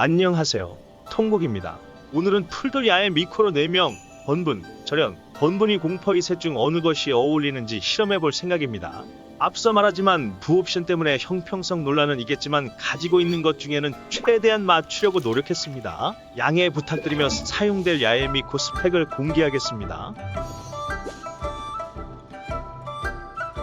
안녕하세요. 통곡입니다. 오늘은 풀돌 야의 미코로 4명, 번분, 절연, 번분이 공퍼 이셋 중 어느 것이 어울리는지 실험해 볼 생각입니다. 앞서 말하지만 부옵션 때문에 형평성 논란은 있겠지만 가지고 있는 것 중에는 최대한 맞추려고 노력했습니다. 양해 부탁드리며 사용될 야의 미코 스펙을 공개하겠습니다.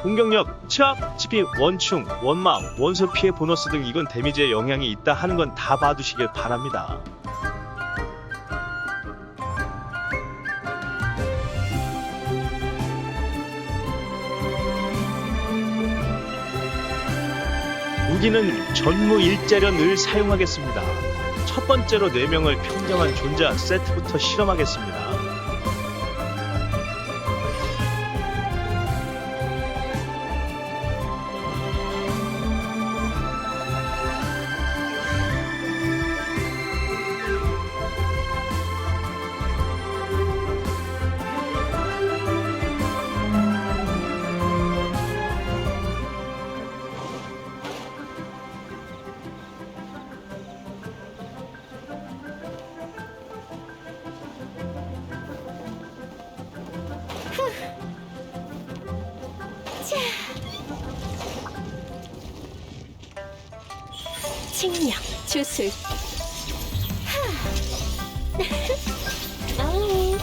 공격력, 치압, 지피, 원충, 원마, 원소 피해 보너스 등 이건 데미지에 영향이 있다 하는 건 다 봐두시길 바랍니다. 무기는 전무 일자려 늘 사용하겠습니다. 첫 번째로 4명을 평정한 존재 세트부터 실험하겠습니다. 주술. 아우,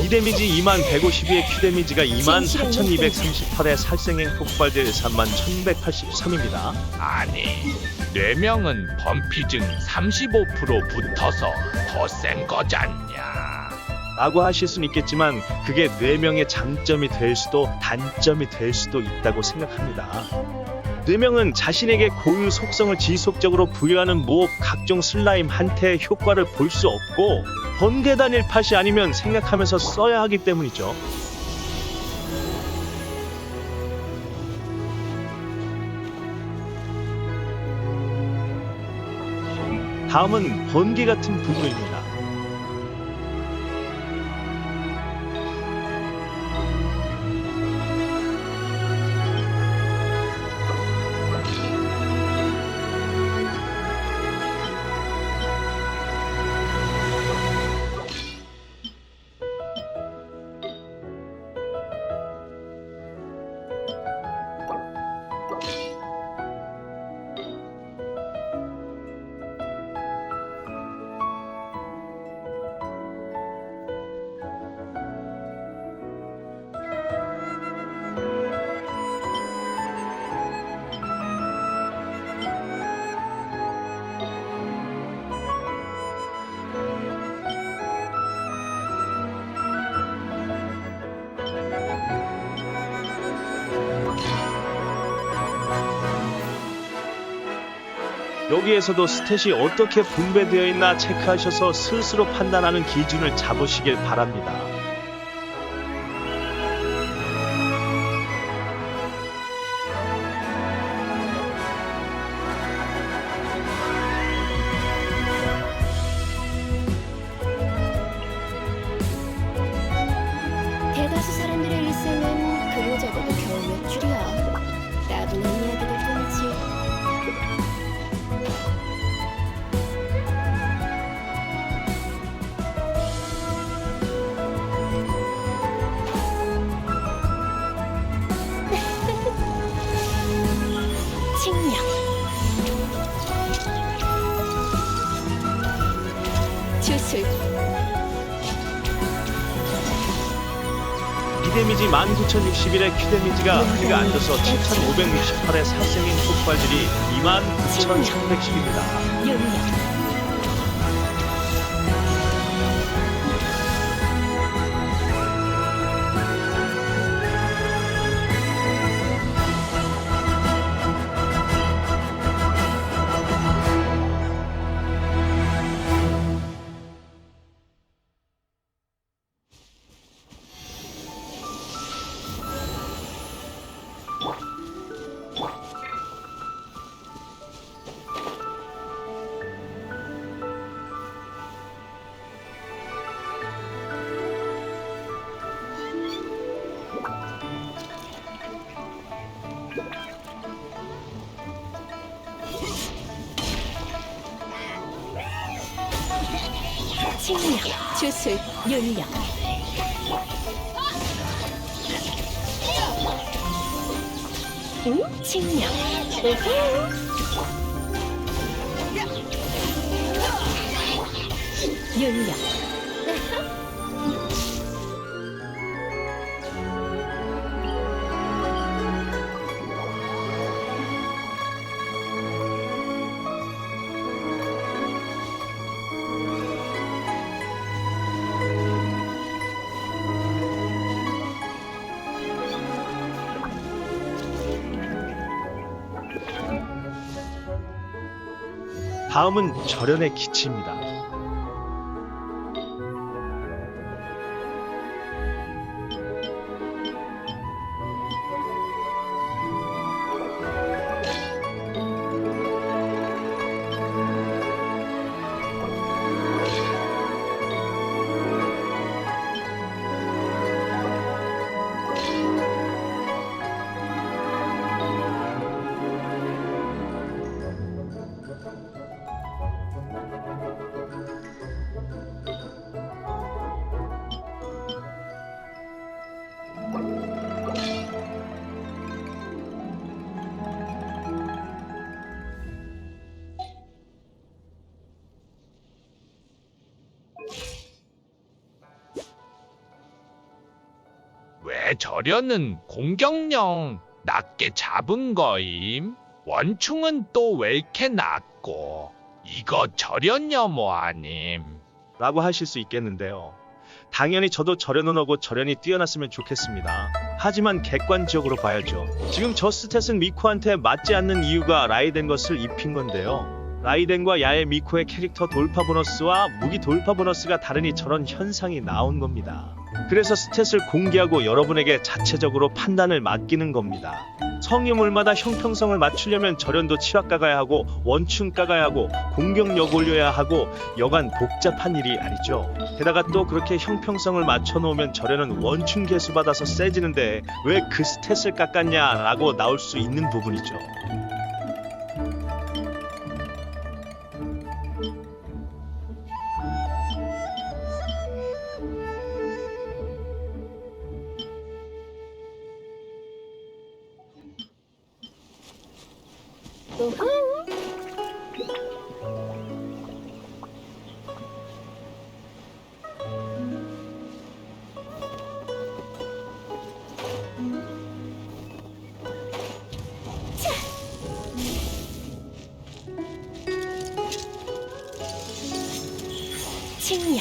이 데미지 2만 152의 큐 데미지가 2만 4238의 살생행 폭발될 3만 1183입니다. 아니, 뇌명은 범피증 35% 붙어서 더 센 거잖냐. 라고 하실 수는 있겠지만 그게 4명의 장점이 될 수도 단점이 될 수도 있다고 생각합니다. 4명은 자신에게 고유 속성을 지속적으로 부여하는 모업 각종 슬라임 한테의 효과를 볼 수 없고 번개단 일팟이 아니면 생각하면서 써야 하기 때문이죠. 다음은 번개 같은 분노입니다. 여기에서도 스탯이 어떻게 분배되어 있나 체크하셔서 스스로 판단하는 기준을 잡으시길 바랍니다. 칭령. 주술. 이 데미지 19,061의 큐 데미지가 크게 앉아서 7,568의 살생인 폭발질이 29,310입니다. 윤력. 주술, 윤령. 응? 칭령. 오호. 윤령. 다음은 절연의 기치입니다. 저려는 공격력 낮게 잡은 거임? 원충은 또 왜 이렇게 낮고 이거 저렸냐 뭐 아님? 라고 하실 수 있겠는데요. 당연히 저도 오고 절연이 뛰어났으면 좋겠습니다. 하지만 객관적으로 봐야죠. 지금 저 스탯은 미코한테 맞지 않는 이유가 라이덴 것을 입힌 건데요. 라이덴과 야의 미코의 캐릭터 돌파 보너스와 무기 돌파 보너스가 다르니 저런 현상이 나온 겁니다. 그래서 스탯을 공개하고 여러분에게 자체적으로 판단을 맡기는 겁니다. 성유물마다 형평성을 맞추려면 절연도 치확 까가야 하고 원충 까가야 하고 공격력 올려야 하고 여간 복잡한 일이 아니죠. 게다가 또 그렇게 형평성을 맞춰놓으면 절연은 원충 개수 받아서 세지는데 왜 그 스탯을 깎았냐라고 나올 수 있는 부분이죠. 칭령.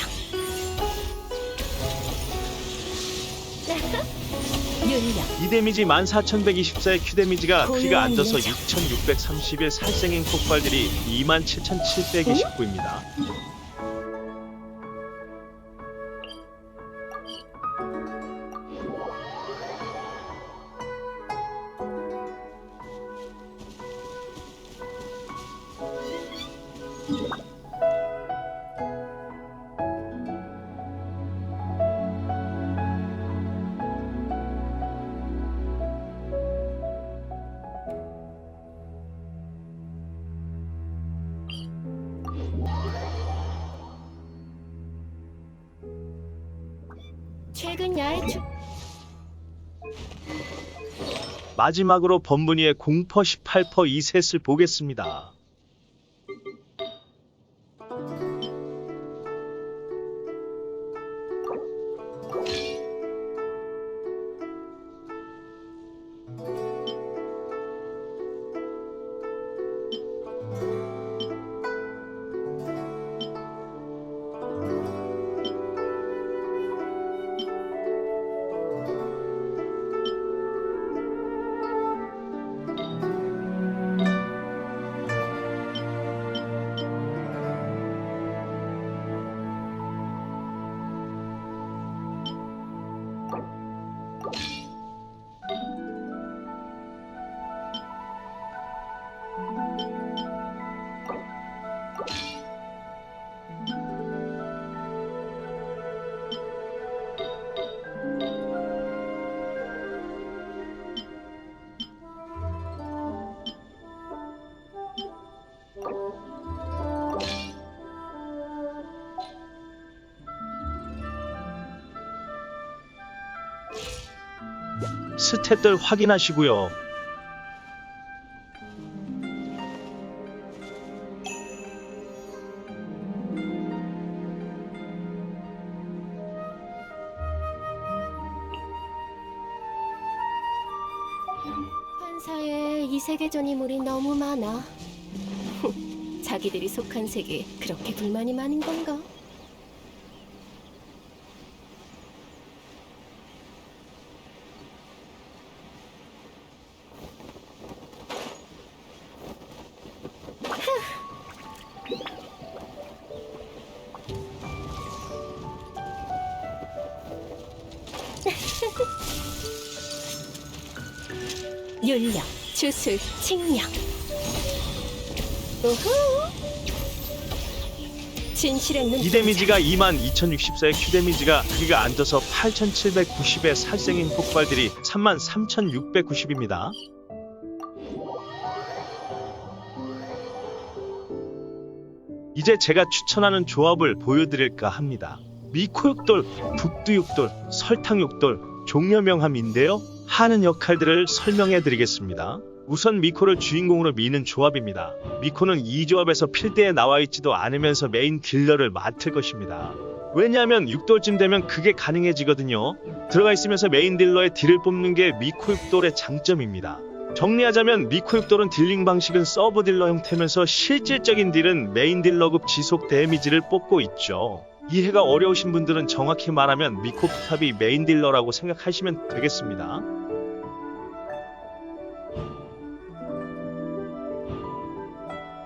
윤령. 이 데미지 14124의 Q 데미지가 안 져서 6631 살생행 폭발들이 27729입니다. 최 마지막으로 범분이의 공퍼 18퍼 2셋을 보겠습니다. 스탯들 확인하시고요. 환사에 이 세계전 인물이 너무 많아. 자기들이 속한 세계에 그렇게 불만이 많은 건가? 윤력, 주술, 칭령. 우후. 진실의 눈. 이 데미지가 22,064의 Q 데미지가 크기가 안 져서 8,790의 살생인 폭발들이 33,690입니다. 이제 제가 추천하는 조합을 보여드릴까 합니다. 미코육돌, 북두육돌, 설탕육돌, 종려명함인데요. 하는 역할들을 설명해 드리겠습니다. 우선 미코를 주인공으로 미는 조합입니다. 미코는 이 조합에서 필드에 나와 있지도 않으면서 메인 딜러를 맡을 것입니다. 왜냐하면 6돌쯤 되면 그게 가능해지거든요. 들어가 있으면서 메인 딜러의 딜을 뽑는 게 미코 6돌의 장점입니다. 정리하자면 미코 6돌은 딜링 방식은 서브 딜러 형태면서 실질적인 딜은 메인 딜러급 지속 데미지를 뽑고 있죠. 이해가 어려우신 분들은 정확히 말하면 미코 탑이 메인 딜러라고 생각하시면 되겠습니다.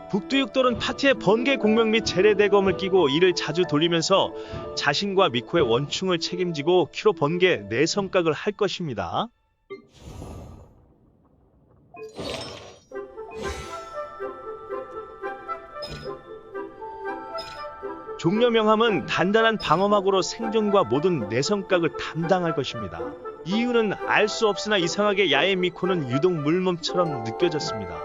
북두육돌은 파티의 번개 공명 및 재래 대검을 끼고 이를 자주 돌리면서 자신과 미코의 원충을 책임지고 큐로 번개 내성각을 할 것입니다. 종려명함은 단단한 방어막으로 생존과 모든 내성각을 담당할 것입니다. 이유는 알 수 없으나 이상하게 야의 미코는 유독 물몸처럼 느껴졌습니다.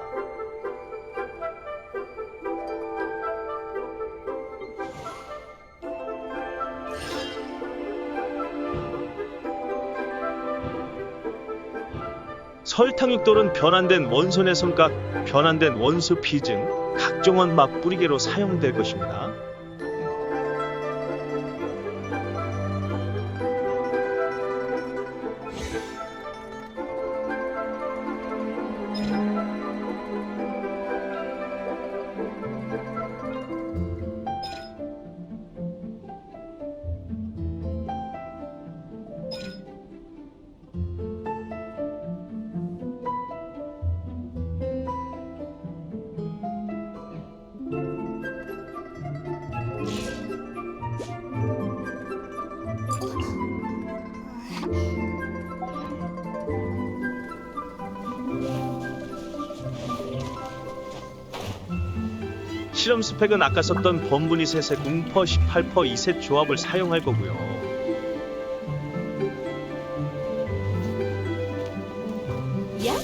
설탕육돌은 변환된 원손의 성각, 변환된 원수 피증, 각종원 맛 뿌리개로 사용될 것입니다. 실험 스펙은 아까 썼던 범분이 셋의 공퍼 18퍼 2셋 조합을 사용할 거고요. 야?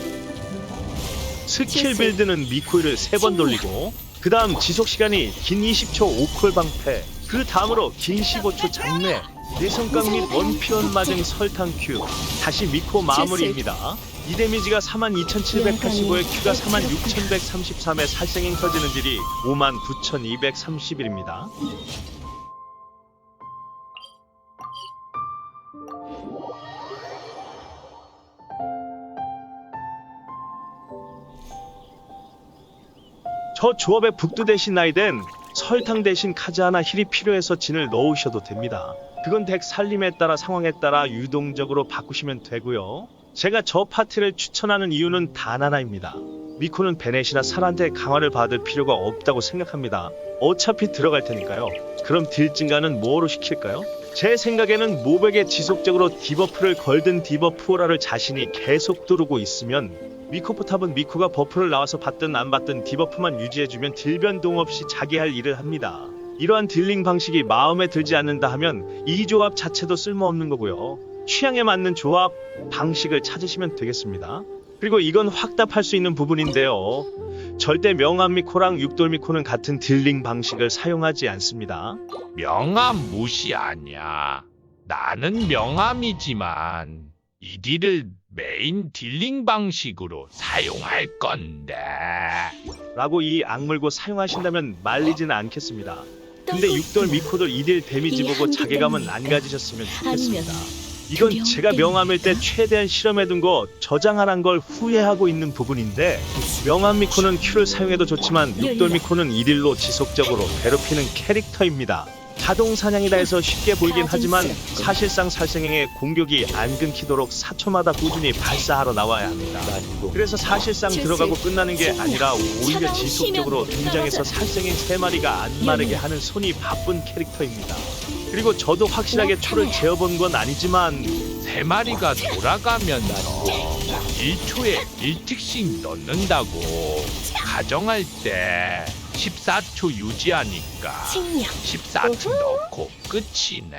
스킬 빌드는 미코일을 3번 돌리고 그 다음 지속 시간이 긴 20초 5콜 방패 그 다음으로 긴 15초 장내 내성각 및 원피원 맞은 설탕 큐 다시 미코 마무리입니다. 이 데미지가 42,785에 큐가 46,133에 살생행 터지는 딜이 59,231입니다. 저 조합에 북두 대신 나이덴 설탕 대신 카즈 하나 힐이 필요해서 진을 넣으셔도 됩니다. 그건 덱 살림에 따라 상황에 따라 유동적으로 바꾸시면 되고요. 제가 저 파티를 추천하는 이유는 단 하나입니다. 미코는 베넷이나 살한테 강화를 받을 필요가 없다고 생각합니다. 어차피 들어갈 테니까요. 그럼 딜 증가는 뭐로 시킬까요? 제 생각에는 모백에 지속적으로 디버프를 걸든 디버프 오라를 자신이 계속 두르고 있으면 미코포탑은 미코가 버프를 나와서 받든 안 받든 디버프만 유지해주면 딜 변동 없이 자기 할 일을 합니다. 이러한 딜링 방식이 마음에 들지 않는다 하면 이 조합 자체도 쓸모없는 거고요. 취향에 맞는 조합 방식을 찾으시면 되겠습니다. 그리고 이건 확답할 수 있는 부분인데요. 절대 명암 미코랑 육돌 미코는 같은 딜링 방식을 사용하지 않습니다. 명함 무시 아니야. 나는 명함이지만 이디를 메인 딜링 방식으로 사용할 건데. 라고 이 악물고 사용하신다면 말리지는 않겠습니다. 근데 육돌 미코돌 이딜 데미지 이 보고 자괴감은. 안 가지셨으면 좋겠습니다. 이건 제가 명함일 때? 최대한 실험해둔 거 저장하란 걸 후회하고 있는 부분인데 명함 미코는 Q를 사용해도 좋지만 육돌 미코는 이딜로 지속적으로 괴롭히는 캐릭터입니다. 자동 사냥이다 해서 쉽게 보이긴 하지만 사실상 살생행의 공격이 안 끊기도록 4초마다 꾸준히 발사하러 나와야 합니다. 그래서 사실상 들어가고 끝나는 게 아니라 오히려 지속적으로 등장해서 살생행 3마리가 안 마르게 하는 손이 바쁜 캐릭터입니다. 그리고 저도 확실하게 초를 재어본 건 아니지만 세 마리가 돌아가면서 1초에 1틱씩 넣는다고 가정할 때 14초 유지하니까 칭령 14초 넣고 끝이네.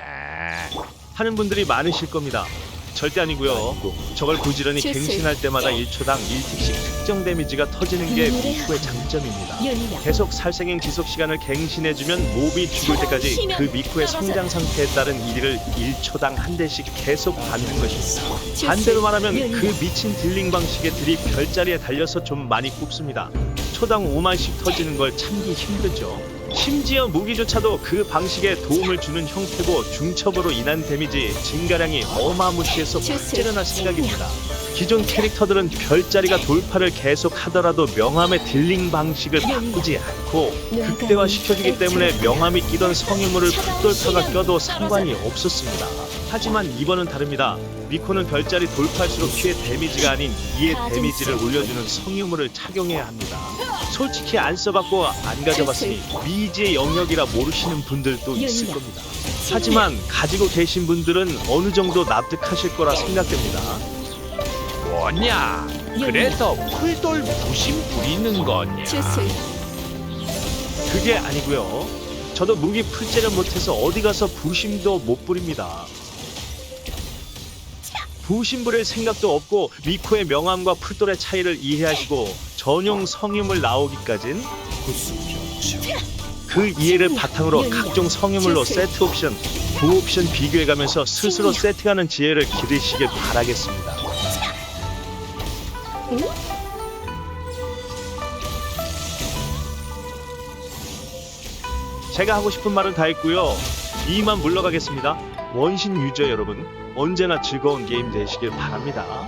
하는 분들이 많으실 겁니다. 절대 아니고요. 저걸 부지런히 주술. 갱신할 때마다 1초당 1틱씩 특정 데미지가 터지는 게 미쿠의 장점입니다. 윤력 계속 살생행 지속 시간을 갱신해주면 몹이 죽을 때까지 그 미쿠의 성장 상태에 따른 일을 1초당 한 대씩 계속 받는 것입니다. 반대로 말하면 그 미친 딜링 방식의 딜이 별자리에 달려서 좀 많이 굽습니다. 초당 5만씩 터지는 걸 참기 힘들죠. 심지어 무기조차도 그 방식에 도움을 주는 형태고 중첩으로 인한 데미지 증가량이 어마무시해서 확 찌르날 생각입니다. 기존 캐릭터들은 별자리가 돌파를 계속 하더라도 명함의 딜링 방식을 바꾸지 않고 극대화 시켜주기 때문에 명함이 끼던 성유물을 풀돌파가 껴도 상관이 없었습니다. 하지만 이번은 다릅니다. 미코는 별자리 돌파할수록 피의 데미지가 아닌 이의 데미지를 올려주는 성유물을 착용해야 합니다. 솔직히 안 써봤고 안 가져봤으니 미지의 영역이라 모르시는 분들도 있을 겁니다. 하지만 가지고 계신 분들은 어느 정도 납득하실 거라 생각됩니다. 뭐냐? 그래서 풀돌 부심 부리는 거냐? 그게 아니고요. 저도 무기 풀제를 못해서 어디 가서 부심도 못 부립니다. 부심 부릴 생각도 없고 미코의 명암과 풀돌의 차이를 이해하시고 전용 성유물 나오기까진 그 이해를 바탕으로 각종 성유물로 세트 옵션, 부 옵션 비교해가면서 스스로 세팅하는 지혜를 기르시길 바라겠습니다. 제가 하고 싶은 말은 다 했고요. 이만 물러가겠습니다. 원신 유저 여러분, 언제나 즐거운 게임 되시길 바랍니다.